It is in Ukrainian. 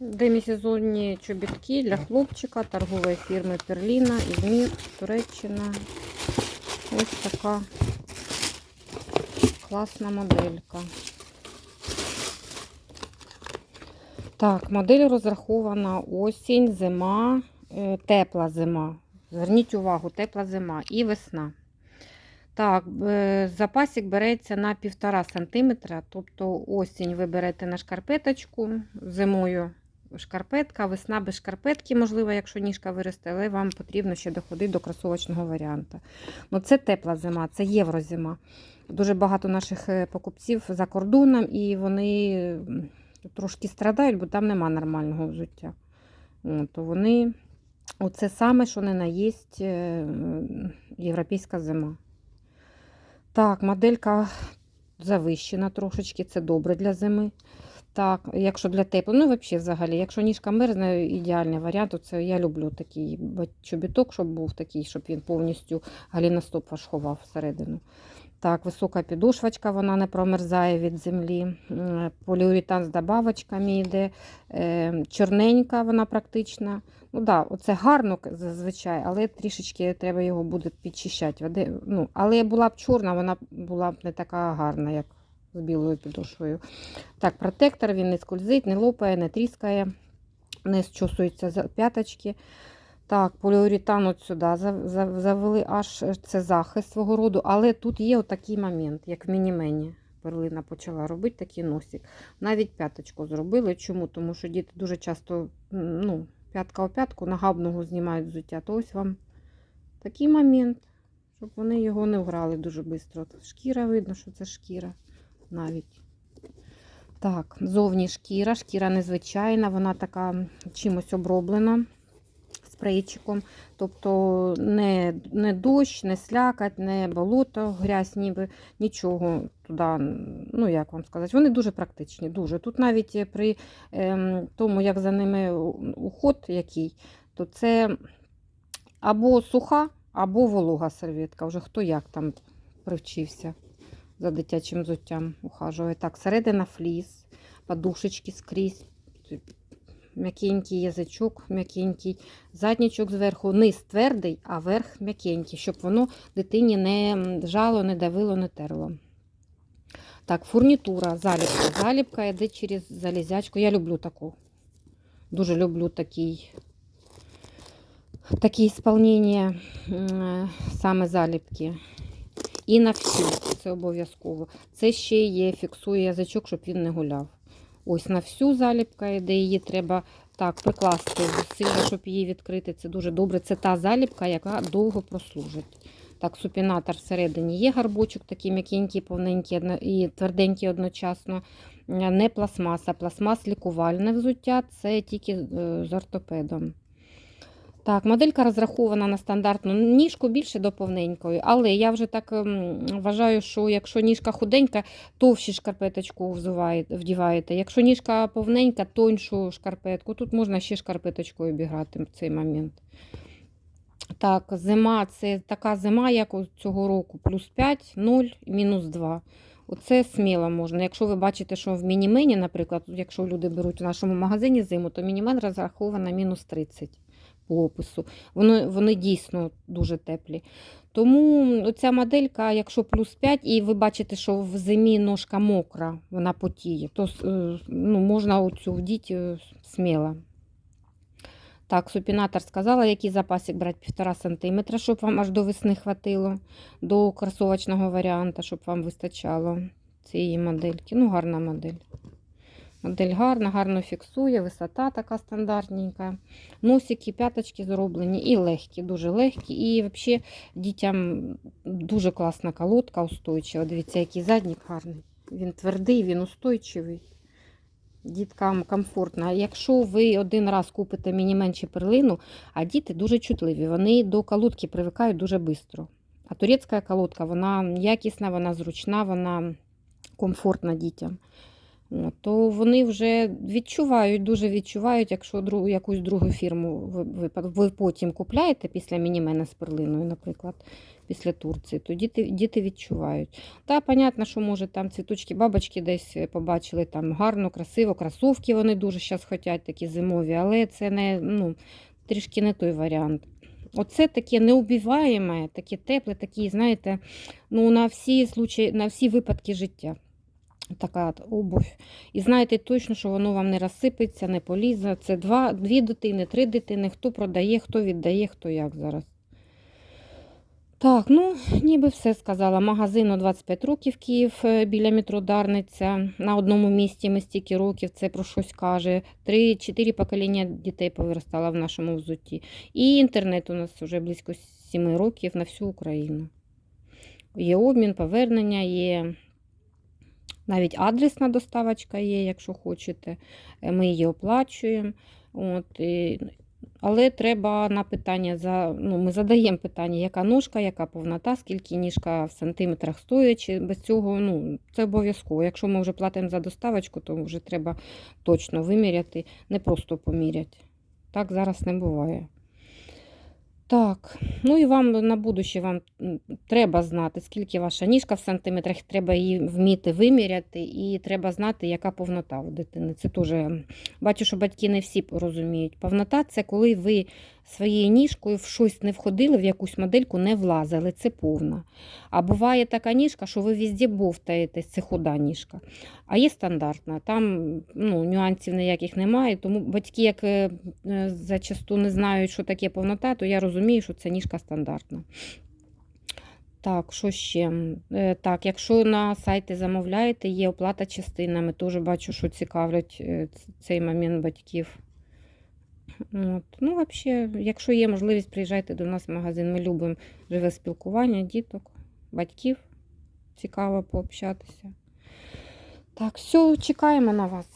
Демісезонні чобітки для хлопчика торгової фірми Перліна, Ізмір, Туреччина. Ось така класна моделька. Так, модель розрахована осінь, зима, е, тепла зима. Зверніть увагу, тепла зима і весна. Так, е, запасик береться на 1,5 см, тобто осінь ви берете на шкарпеточку, зимою шкарпетка, весна без шкарпетки, можливо, якщо ніжка виросте, але вам потрібно ще доходити до кросовочного варіанту. Ну, це тепла зима, це єврозима. Дуже багато наших е, покупців за кордоном, і вони трошки страдають, бо там нема нормального взуття. То вони оце саме, що не наїсть е, європейська зима. Так, моделька завищена трошечки, це добре для зими. Так, якщо для тепло, ну взагалі, взагалі, якщо ніжка мерзне, ідеальний варіант. Це я люблю такий чобіток, щоб був такий, щоб він повністю галіностоп ваш ховав всередину. Так, висока підошвачка, вона не промерзає від землі. Поліуретан з добавочками йде. Е, Чорненька вона практична. Ну да, оце гарно зазвичай, але трішечки треба його буде підчищати. Ну, але була б чорна, вона була б не така гарна, як з білою підошвою. Так, протектор він не скользить, не лопає, не тріскає, не зчосується за п'яточки. Так, поліуретан от сюди за- за- завели аж е, це захист свого роду, але тут є отакий момент, як в мінімені. Перлина почала робити такий носик. Навіть п'яточку зробили. Чому? Тому що діти дуже часто ну, п'ятка о п'ятку нагабного знімають взуття. То ось вам такий момент, щоб вони його не вграли дуже швидко. Шкіра видно, що це шкіра навіть. Так, зовні шкіра, шкіра незвичайна, вона така чимось оброблена спрейчиком. Тобто не, не дощ, не слякать, не болото, грязь, ніби нічого туди, ну як вам сказати, вони дуже практичні. дуже. Тут навіть при ем, тому, як за ними уход який, то це або суха, або волога серветка. Вже хто як там привчився за дитячим взуттям ухажує. Так, середина фліс, подушечки скрізь, м'якенький язичок, м'якенький, заднічок зверху, низ твердий, а верх м'якенький, щоб воно дитині не жало, не давило, не терло. Так, фурнітура, заліпка. Заліпка йде через залізячку. Я люблю таку. Дуже люблю такий, такі сповнення саме заліпки. І на всю, це обов'язково. Це ще є, фіксує язичок, щоб він не гуляв. Ось на всю заліпка йде, її треба так прикласти зусилля, щоб її відкрити. Це дуже добре. Це та заліпка, яка довго прослужить. Так, супінатор всередині є гарбочок, такий м'якенький, повненький і тверденький одночасно. Не пластмаса. Пластмас лікувальне взуття, це тільки е, з ортопедом. Так, моделька розрахована на стандартну ніжку більше до повненької, але я вже так ем, вважаю, що якщо ніжка худенька, товщі шкарпеточку вдіваєте. Якщо ніжка повненька, тоньшу шкарпетку. Тут можна ще шкарпеточкою обіграти в цей момент. Так, зима це така зима, як цього року, плюс 5, 0, мінус 2. Оце сміло можна. Якщо ви бачите, що в мінімені, наприклад, якщо люди беруть в нашому магазині зиму, то мінімен розрахована мінус 30 по опису. Вони, вони дійсно дуже теплі. Тому оця моделька, якщо плюс 5, і ви бачите, що в зимі ножка мокра, вона потіє, то е, ну, можна оцю вдіти е, сміло. Так, супінатор сказала, який запасик брати 1,5 см, щоб вам аж до весни хватило, до кросовочного варіанту, щоб вам вистачало цієї модельки. Ну, гарна модель. Модель гарна, гарно фіксує, висота така стандартненька. Носики, п'яточки зроблені і легкі, дуже легкі. І взагалі дітям дуже класна колодка, устойчива. Дивіться, який заднік гарний. Він твердий, він устойчивий. Діткам комфортно. Якщо ви один раз купите мінімен чи перлину, а діти дуже чутливі, вони до колодки привикають дуже швидко. А турецька колодка, вона якісна, вона зручна, вона комфортна дітям. То вони вже відчувають, дуже відчувають, якщо друг, якусь другу фірму ви, ви, потім купляєте після мінімена з перлиною, наприклад. після Турції, то діти, діти відчувають. Та, понятно, що може там цвіточки, бабочки десь побачили там гарно, красиво, кросовки вони дуже зараз хочуть такі зимові, але це не ну, трішки не той варіант. Оце таке неубиваєме, таке тепле, такі, знаєте, ну, на всі случаї, на всі випадки життя. Така обувь. І знаєте точно, що воно вам не розсипеться, не полізе. Це два, дві дитини, три дитини, хто продає, хто віддає, хто як зараз. Так, ну, ніби все сказала. Магазину 25 років Київ е, біля метро Дарниця. На одному місці ми стільки років, це про щось каже. Три-чотири покоління дітей повиростало в нашому взутті. І інтернет у нас вже близько 7 років на всю Україну. Є обмін, повернення, є навіть адресна доставочка є, якщо хочете. Е, Ми її оплачуємо. От, і, але треба на питання за ну, ми задаємо питання, яка ножка, яка повнота, скільки ніжка в сантиметрах стоячи. Без цього ну, це обов'язково. Якщо ми вже платимо за доставочку, то вже треба точно виміряти, не просто поміряти. Так зараз не буває. Так, ну і вам на будущее вам треба знати, скільки ваша ніжка в сантиметрах, треба її вміти виміряти, і треба знати, яка повнота у дитини. Це теж бачу, що батьки не всі розуміють. Повнота це коли ви своєю ніжкою в щось не входили, в якусь модельку не влазили. Це повна. А буває така ніжка, що ви везде бовтаєтесь, це худа ніжка. А є стандартна. Там ну, нюансів ніяких немає. Тому батьки, як е, е, зачасту не знають, що таке повнота, то я розумію, що це ніжка стандартна. Так, що ще? Е, Так, якщо на сайті замовляєте, є оплата частинами. Теж бачу, що цікавлять цей момент батьків. От. Ну, взагалі, якщо є можливість, приїжджайте до нас в магазин. Ми любимо живе спілкування, діток, батьків. Цікаво пообщатися. Так, все, чекаємо на вас.